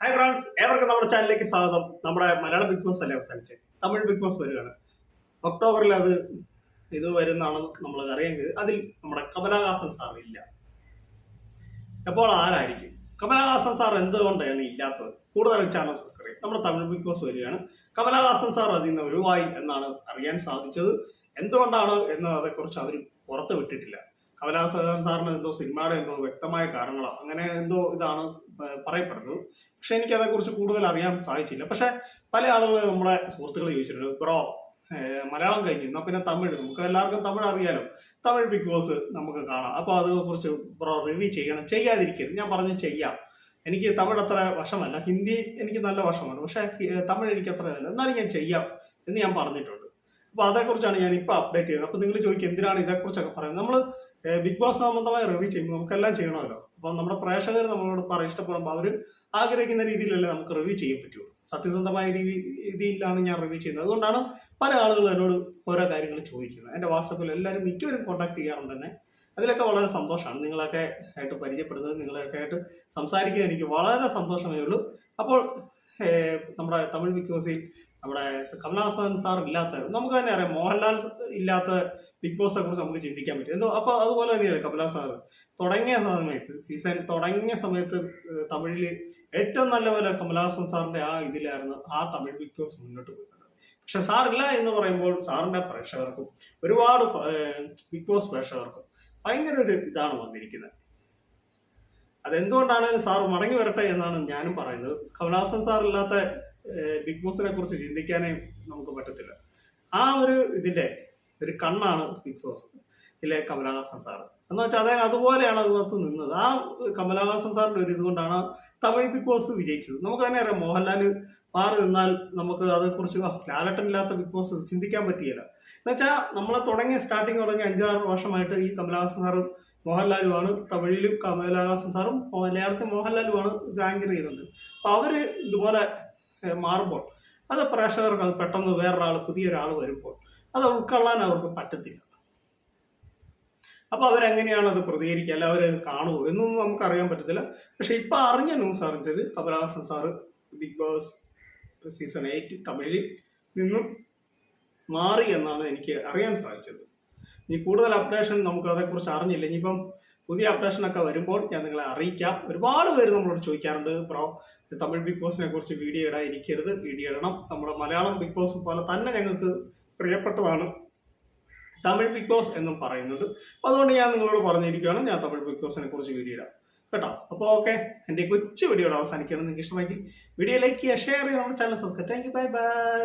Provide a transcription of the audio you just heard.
Hi France ഏവർക്കും നമ്മുടെ ചാനലിലേക്ക് സ്വാഗതം. നമ്മുടെ മലയാള ബിഗ് ബോസ് അല്ലേ അവസാനിച്ചത് തമിഴ് ബിഗ് ബോസ് വരികയാണ് ഒക്ടോബറിൽ അത് ഇത് വരുന്നതാണ് നമ്മൾ അറിയാമെങ്കിൽ അതിൽ നമ്മുടെ കമലഹാസൻ സാർ ഇല്ല. എപ്പോൾ ആരായിരിക്കും? കമലഹാസൻ സാർ എന്തുകൊണ്ടാണ് ഇല്ലാത്തത്? കൂടുതൽ ചാനൽ സബ്സ്ക്രൈബ് നമ്മുടെ തമിഴ് ബിഗ് ബോസ് വരികയാണ്. കമലഹാസൻ സാർ അതിൽ നിന്ന് ഒഴിവായി എന്നാണ് അറിയാൻ സാധിച്ചത്. എന്തുകൊണ്ടാണ് എന്ന് അതേക്കുറിച്ച് അവർ പുറത്ത് വിട്ടിട്ടില്ല. കമലഹാസൻ സാറിന് എന്തോ സിനിമയുടെ എന്തോ വ്യക്തമായ കാരണങ്ങളോ അങ്ങനെ എന്തോ ഇതാണ് പറയപ്പെടുന്നത്. പക്ഷെ എനിക്ക് അതേക്കുറിച്ച് കൂടുതൽ അറിയാൻ സാധിച്ചില്ല. പക്ഷെ പല ആളുകൾ നമ്മുടെ സുഹൃത്തുക്കൾ ചോദിച്ചിട്ടുണ്ട് ബ്രോ മലയാളം കഴിഞ്ഞു എന്നാ പിന്നെ തമിഴ്? നമുക്ക് എല്ലാവർക്കും തമിഴ് അറിയാലോ. തമിഴ് ബിഗ് ബോസ് നമുക്ക് കാണാം. അപ്പോൾ അതിനെക്കുറിച്ച് ബ്രോ റിവ്യൂ ചെയ്യണം. ചെയ്യാതിരിക്കരുത്. ഞാൻ പറഞ്ഞു ചെയ്യാം. എനിക്ക് തമിഴ് അത്ര വശമല്ല. ഹിന്ദി എനിക്ക് നല്ല വശമാണ്. പക്ഷേ തമിഴ് എനിക്ക് അത്ര ഇതല്ല. എന്നാലും ഞാൻ ചെയ്യാം എന്ന് ഞാൻ പറഞ്ഞിട്ടുണ്ട്. അപ്പോൾ അതേക്കുറിച്ചാണ് ഞാൻ ഇപ്പോൾ അപ്ഡേറ്റ് ചെയ്യുന്നത്. അപ്പോൾ നിങ്ങൾ ചോദിക്കുക എന്തിനാണ് ഇതേക്കുറിച്ചൊക്കെ പറയുന്നത്? നമ്മൾ ബിഗ് ബോസ് സംബന്ധമായി റിവ്യൂ ചെയ്യുമ്പോൾ നമുക്കെല്ലാം ചെയ്യണമല്ലോ. അപ്പോൾ നമ്മുടെ പ്രേക്ഷകർ നമ്മളോട് പറ ഇഷ്ടപ്പെടുമ്പോൾ അവർ ആഗ്രഹിക്കുന്ന രീതിയിലല്ലേ നമുക്ക് റിവ്യൂ ചെയ്യാൻ പറ്റുള്ളൂ സത്യസന്ധമായ രീതി രീതിയിലാണ് ഞാൻ റിവ്യൂ ചെയ്യുന്നത്. അതുകൊണ്ടാണ് പല ആളുകളും എന്നോട് ഓരോ കാര്യങ്ങൾ ചോദിക്കുന്നത്. എന്റെ വാട്സപ്പിൽ എല്ലാവരും മിക്കവരും കോൺടാക്ട് ചെയ്യാറുണ്ട് തന്നെ അതിലൊക്കെ വളരെ സന്തോഷമാണ്. നിങ്ങളൊക്കെ ആയിട്ട് പരിചയപ്പെടുന്നത് നിങ്ങളൊക്കെ ആയിട്ട് സംസാരിക്കുന്നത് എനിക്ക് വളരെ സന്തോഷമേ ഉള്ളൂ. അപ്പോൾ നമ്മുടെ തമിഴ് ബിഗ് ബോസിൽ നമ്മുടെ കമലഹാസൻ സാർ ഇല്ലാത്ത നമുക്ക് തന്നെ അറിയാം മോഹൻലാൽ ഇല്ലാത്ത ബിഗ് ബോസിനെ കുറിച്ച് നമുക്ക് ചിന്തിക്കാൻ പറ്റും. എന്തോ അപ്പൊ അതുപോലെ തന്നെയാണ് കമലഹാസൻ സാർ തുടങ്ങിയ സമയത്ത് സീസൺ തുടങ്ങിയ സമയത്ത് തമിഴിൽ ഏറ്റവും നല്ല പോലെ കമലഹാസൻ സാറിന്റെ ആ ഇതിലായിരുന്നു ആ തമിഴ് ബിഗ് ബോസ് മുന്നോട്ട് പോയിട്ടുണ്ട്. പക്ഷെ സാറില്ല എന്ന് പറയുമ്പോൾ സാറിന്റെ പ്രേക്ഷകർക്കും ഒരുപാട് ബിഗ് ബോസ് പ്രേക്ഷകർക്കും ഭയങ്കര ഒരു ഇതാണ് വന്നിരിക്കുന്നത്. അതെന്തുകൊണ്ടാണ് സാർ മടങ്ങി വരട്ടെ എന്നാണ് ഞാനും പറയുന്നത്. കമലഹാസൻ സാർ ഇല്ലാത്ത ബിഗ് ബോസിനെ കുറിച്ച് ചിന്തിക്കാനേ നമുക്ക് പറ്റത്തില്ല. ആ ഒരു ഇതിന്റെ ഒരു കണ്ണാണ് ബിഗ് ബോസ് ഇതിലെ കമലഹാസൻ സാർ എന്ന് വെച്ചാൽ അദ്ദേഹം അതുപോലെയാണ് അതിനകത്ത് നിന്നത്. ആ കമലഹാസൻ സാറിന്റെ ഒരു ഇതുകൊണ്ടാണ് തമിഴ് ബിഗ് ബോസ് വിജയിച്ചത്. നമുക്ക് തന്നെ അറിയാം മോഹൻലാൽ മാറി നിന്നാൽ നമുക്ക് അതേക്കുറിച്ച് ലാലട്ടനില്ലാത്ത ബിഗ് ബോസ് ചിന്തിക്കാൻ പറ്റിയില്ല. എന്നുവെച്ചാൽ നമ്മളെ തുടങ്ങിയ സ്റ്റാർട്ടിങ് തുടങ്ങിയ അഞ്ചാറ് വർഷമായിട്ട് ഈ കമലഹാസൻ സാറും മോഹൻലാലുമാണ് തമിഴിലും കമലഹാസൻ സാറും മലയാളത്തിൽ മോഹൻലാലുമാണ് ഇത് ആങ്കർ ചെയ്യുന്നുണ്ട്. അപ്പോൾ അവർ ഇതുപോലെ മാറുമ്പോൾ. അത് പ്രേക്ഷകർക്ക് അത് പെട്ടെന്ന് വേറൊരാൾ പുതിയൊരാൾ വരുമ്പോൾ അത് ഉൾക്കൊള്ളാൻ അവർക്ക് പറ്റത്തില്ല. അപ്പൊ അവരെങ്ങനെയാണ് അത് പ്രതികരിക്കുക? അല്ല അവർ കാണുമോ? എന്നൊന്നും നമുക്ക് അറിയാൻ പറ്റത്തില്ല. പക്ഷെ ഇപ്പൊ അറിഞ്ഞ ന്യൂസ് അറിഞ്ഞത് Kamal Haasan sir big boss season eight തമിഴിൽ നിന്നും മാറി എന്നാണ് എനിക്ക് അറിയാൻ സാധിച്ചത്. ഇനി കൂടുതൽ അപ്ഡേഷൻ നമുക്ക് അതേക്കുറിച്ച് അറിഞ്ഞില്ല. ഇനിയിപ്പം പുതിയ അപ്ഡേഷനൊക്കെ വരുമ്പോൾ ഞാൻ നിങ്ങളെ അറിയിക്കാം. ഒരുപാട് പേര് നമ്മളോട് ചോദിക്കാറുണ്ട് പ്രോ തമിഴ് ബിഗ് ബോസിനെ കുറിച്ച് വീഡിയോ ഇടാൻ ഇരിക്കരുത് വീഡിയോ ഇടണം. നമ്മുടെ മലയാളം ബിഗ് ബോസ് പോലെ തന്നെ ഞങ്ങൾക്ക് പ്രിയപ്പെട്ടതാണ് തമിഴ് ബിഗ് ബോസ് എന്നും പറയുന്നുണ്ട്. അപ്പോൾ അതുകൊണ്ട് ഞാൻ നിങ്ങളോട് പറഞ്ഞിരിക്കുകയാണ് ഞാൻ തമിഴ് ബിഗ് ബോസിനെ കുറിച്ച് വീഡിയോ ഇടാം. കേട്ടോ? അപ്പോൾ ഓക്കെ എന്റെ കൊച്ചു വീഡിയോ അവസാനിക്കുകയാണ്. നിങ്ങൾക്ക് ഇഷ്ടമെങ്കിൽ വീഡിയോ ലൈക്ക് ചെയ്യുക ഷെയർ ചെയ്യുക നമ്മുടെ channel subscribe thank you bye bye.